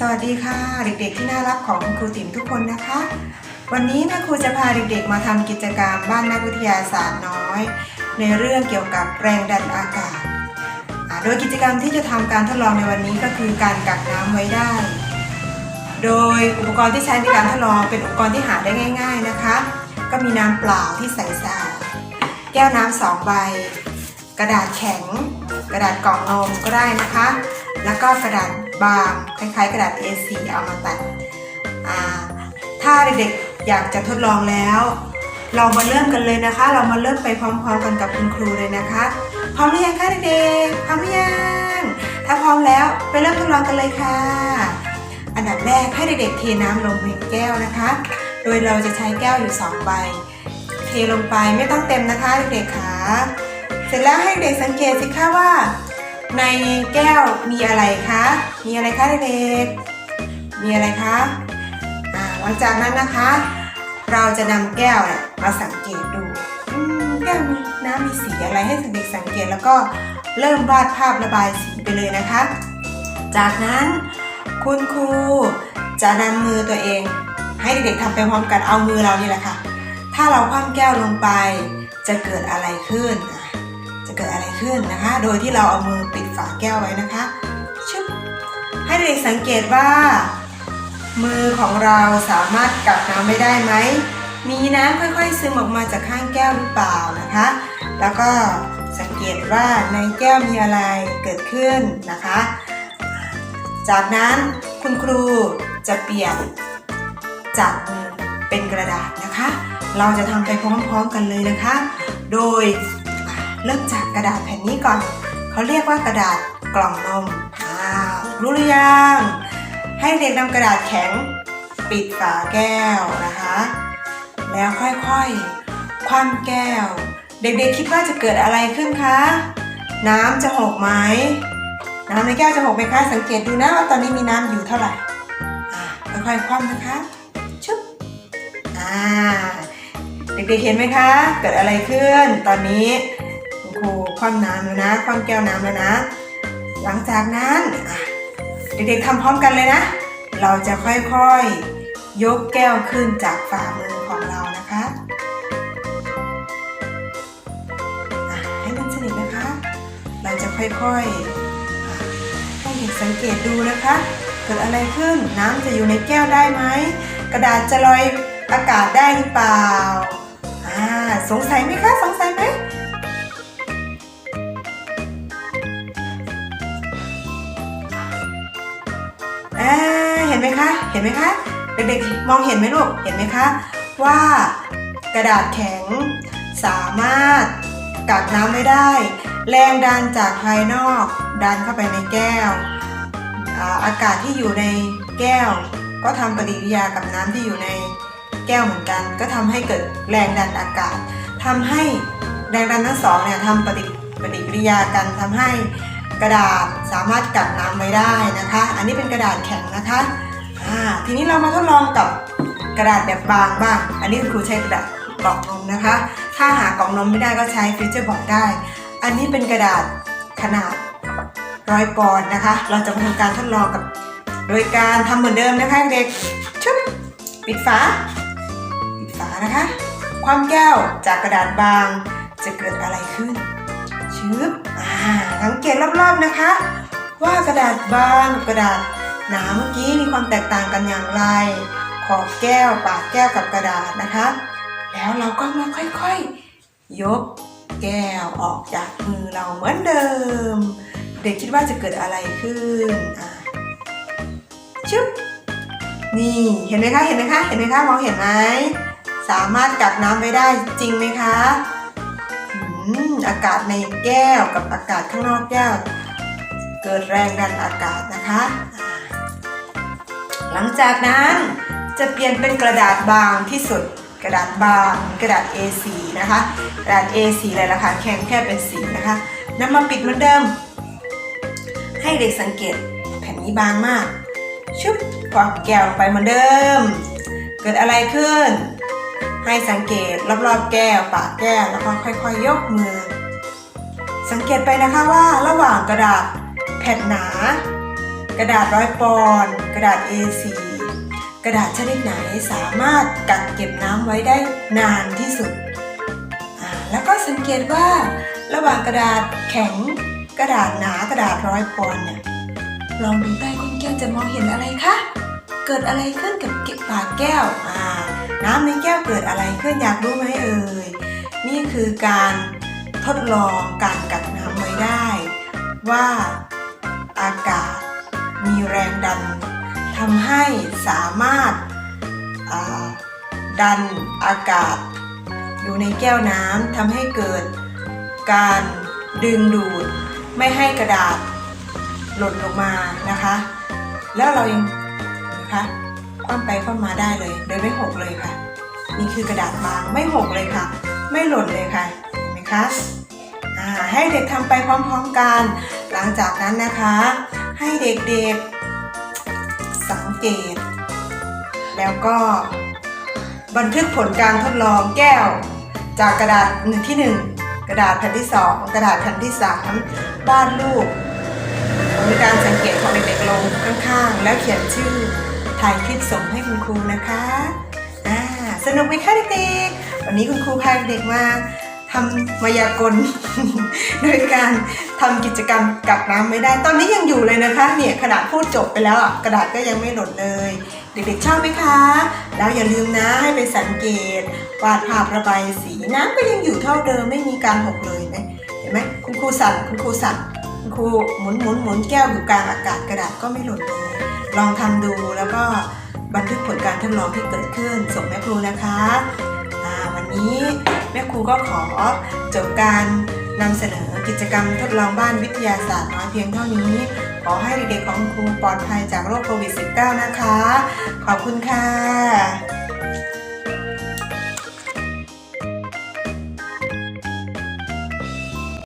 สวัสดีค่ะ เด็กๆที่น่ารักของคุณครูติ๋มทุกคนนะคะ วันนี้แม่ครูจะพาเด็กๆมาทำกิจกรรมบ้านนักวิทยาศาสตร์น้อย ในเรื่องเกี่ยวกับแรงดันอากาศ โดยกิจกรรมที่จะทำการทดลองในวันนี้ก็คือการกักน้ำไว้ได้ โดยอุปกรณ์ที่ใช้ในการทดลองเป็นอุปกรณ์ที่หาได้ง่าย ๆนะคะ ก็มีน้ำเปล่าที่ใส่สะอาดแก้วน้ำสองใบ กระดาษแข็ง กระดาษกล่องนมก็ได้นะคะ แล้วก็กระดาษ บางคล้ายๆ กระดาษ A4 เอามาตัดถ้าเด็กๆอยากจะทดลองแล้ว เรามาเริ่มกันเลยนะคะ เรามาเริ่มไปพร้อมๆกันกับคุณครูเลยนะคะพร้อมหรือยังคะเด็กๆพร้อมหรือยังถ้าพร้อมแล้วไปเริ่มทดลองกันเลยค่ะ อันดับแรกให้เด็กๆเทน้ำลงในแก้วนะคะ โดยเราจะใช้แก้วอยู่สองใบเทลงไปไม่ต้องเต็มนะคะเด็กๆค่ะเสร็จแล้วให้เด็กสังเกตสิคะว่า ในแก้วมีอะไรคะ มีอะไรคะเด็กๆมีอะไรคะอ่าหลังจากนั้นนะคะ เราจะนำแก้วเนี่ยมาสังเกตดูแก้วมีน้ำมีสีอะไรให้เด็กๆสังเกตแล้วก็เริ่มวาดภาพระบายสีไปเลยนะคะ จากนั้นคุณครูจะนำมือตัวเอง ให้เด็กๆทำไปพร้อมกันเอามือเรานี่แหละค่ะ ถ้าเราคว่ำแก้วลงไปจะเกิดอะไรขึ้น เกิดอะไรขึ้นนะคะ โดยที่เราเอามือปิดฝาแก้วไว้นะคะชึบให้เด็กสังเกตว่า มือของเราสามารถกักน้ำไม่ได้ไหม มีน้ำค่อยๆซึมออกมาจากข้างแก้วหรือเปล่านะคะ แล้วก็สังเกตว่าในแก้วมีอะไรเกิดขึ้นนะคะ จากนั้นคุณครูจะเปลี่ยนจากมือเป็นกระดาษนะคะ เราจะทำไปพร้อมๆกันเลยนะคะ โดย เริ่มจากกระดาษแผ่นนี้ก่อน เขาเรียกว่ากระดาษกล่องนมอ้าวรู้หรือยังให้เด็กนำกระดาษแข็ง ปิดฝาแก้วนะคะ แล้วค่อยๆ คว่ำแก้ว เด็กๆคิดว่าจะเกิดอะไรขึ้นคะ น้ำจะหกไหมน้ำในแก้วจะหกไหมคะ สังเกตดูนะว่าตอนนี้มีน้ำอยู่เท่าไหร่ค่อยๆคว่ำนะคะชึบอ่าเด็กๆเห็นไหมคะ เกิดอะไรขึ้นตอนนี้ คุณคคว่ำน้ำแล้วนะคว่ำแก้วน้ำแล้วนะ หลังจากนั้นเด็กๆทำพร้อมกันเลยนะ เราจะค่อยๆ ยกแก้วขึ้นจากฝ่ามือของเรานะคะให้มันสนิทนะคะ เราจะค่อยๆให้เด็กสังเกตดูนะคะ เกิดอะไรขึ้นน้ำจะอยู่ในแก้วได้ไหมกระดาษจะลอยอากาศได้หรือเปล่า อ่า สงสัยไหมคะ สงสัย คะ เห็นไหมคะ เด็กๆ มองเห็นไหมลูก เห็นไหมคะ ว่ากระดาษแข็งสามารถกักน้ำไม่ได้ แรงดันจากภายนอก ดันเข้าไปในแก้วอาอากาศที่อยู่ในแก้ว ก็ทำปฏิกิริยากับน้ำที่อยู่ในแก้วเหมือนกัน ก็ทำให้เกิดแรงดันอากาศทำให้แรงดันทั้งสองเนี่ยทำปฏิปฏิกิริยากันทำให้กระดาษสามารถกักน้ำไว้ได้นะคะ อันนี้เป็นกระดาษแข็งนะคะ อ่าทีนี้เรามาทดลองกับกระดาษแบบบางบ้าง อันนี้คุณครูใช้กระดาษกล่องนมนะคะ ถ้าหากล่องนมไม่ได้ก็ใช้ฟิวเจอร์บอร์ดได้ อันนี้เป็นกระดาษขนาดร้อยปอนด์นะคะ เราจะมาทำการทดลองกับ โดยการทำเหมือนเดิมนะคะเด็กชุบปิดฝา ปิดฝานะคะ ความแก้วจากกระดาษบางจะเกิดอะไรขึ้นชึบอ่าสังเกตรอบๆนะคะ ว่ากระดาษบางกับกระดาษ หนาเมื่อกี้มีความแตกต่างกันอย่างไร ขอบแก้วปากแก้วกับกระดาษนะคะ แล้วเราก็มาค่อยๆ ยกแก้วออกจากมือเราเหมือนเดิม เด็กคิดว่าจะเกิดอะไรขึ้นอ่าชึบนี่เห็นไหมคะเห็นไหมคะเห็นไหมคะมองเห็นไหมสามารถกักน้ำไว้ได้จริงไหมคะอากาศในแก้วกับอากาศข้างนอกแก้ว เกิดแรงดันอากาศนะคะ หลังจากนั้นจะเปลี่ยนเป็นกระดาษบางที่สุด กระดาษบางกระดาษ A4 นะคะ กระดาษ A4 เลยละค่ะแข็งแค่เป็นสีนะคะนำมาปิดเหมือนเดิม ให้เด็กสังเกตแผ่นนี้บางมาก ชุบกวาดแก้วลงไปเหมือนเดิม เกิดอะไรขึ้น ให้สังเกตรอบๆแก้วปากแก้วแล้วก็ค่อยๆยกมือ สังเกตไปนะคะว่าระหว่างกระดาษแผ่นหนา กระดาษร้อยปอนด์กระดาษ A4 กระดาษชนิดไหนสามารถกักเก็บน้ำไว้ได้นานที่สุด แล้วก็สังเกตว่าระหว่างกระดาษแข็ง กระดาษหนากระดาษร้อยปอนด์เนี่ยลองดูใต้ก้นแก้วจะมองเห็นอะไรคะ เกิดอะไรขึ้นกับปากแก้วอ่าน้ำในแก้วเกิดอะไรขึ้นอยากรู้ไหมเอ่ยนี่คือการทดลองการกักน้ำไว้ได้ ว่าอากาศ มีแรงดันทำให้สามารถาดันอากาศ อยู่ในแก้วน้ำทำให้เกิดการดึงดูด ไม่ให้กระดาษหล่นลงมานะคะ แล้วเรายังนะคะคว่ำไปคว่ำมาได้เลยโดยไม่หกเลยค่ะ นี่คือกระดาษบางไม่หกเลยค่ะ ไม่หล่นเลยค่ะเห็นไหมคะให้เด็กทำไปพร้อมๆกัน หลังจากนั้นนะคะ ให้เด็กๆ สังเกต แล้วก็บันทึกผลการทดลองแก้ว จากกระดาษหนึ่งที่หนึ่งกระดาษแผ่นที่สองกระดาษแผ่นที่สามวาดรูปมีการสังเกตของเด็กๆลงข้างๆ แล้วเขียนชื่อถ่ายคลิปส่งให้คุณครูนะคะอ่าสนุกไหมคะเด็กๆ วันนี้คุณครูพาเด็กมา ทำมายากล โดยการทำกิจกรรมกับน้ำไม่ได้ ตอนนี้ยังอยู่เลยนะคะ เนี่ยขนาดพูดจบไปแล้วอะกระดาษก็ยังไม่หล่นเลย เด็กๆชอบไหมคะ แล้วอย่าลืมนะให้ไปสังเกต วาดภาพระบายสีน้ำก็ยังอยู่เท่าเดิมไม่มีการหกเลยนไหมเห็นไหมคุณครูสั่นคุณครูสั่นคุณครูหมุนหมุนหมุนแก้วอยู่กลางอากาศกระดาษก็ไม่หล่นเลย ลองทำดูแล้วก็บันทึกผลการทดลองที่เกิดขึ้นส่งแม่ครูนะคะ นี้ แม่ครูก็ขอจบการนำเสนอกิจกรรมทดลองบ้านวิทยาศาสตร์น้อยเพียงเท่านี้ ขอให้เด็กๆของครูปลอดภัยจากโรคโควิด -19 นะคะ ขอบคุณค่ะ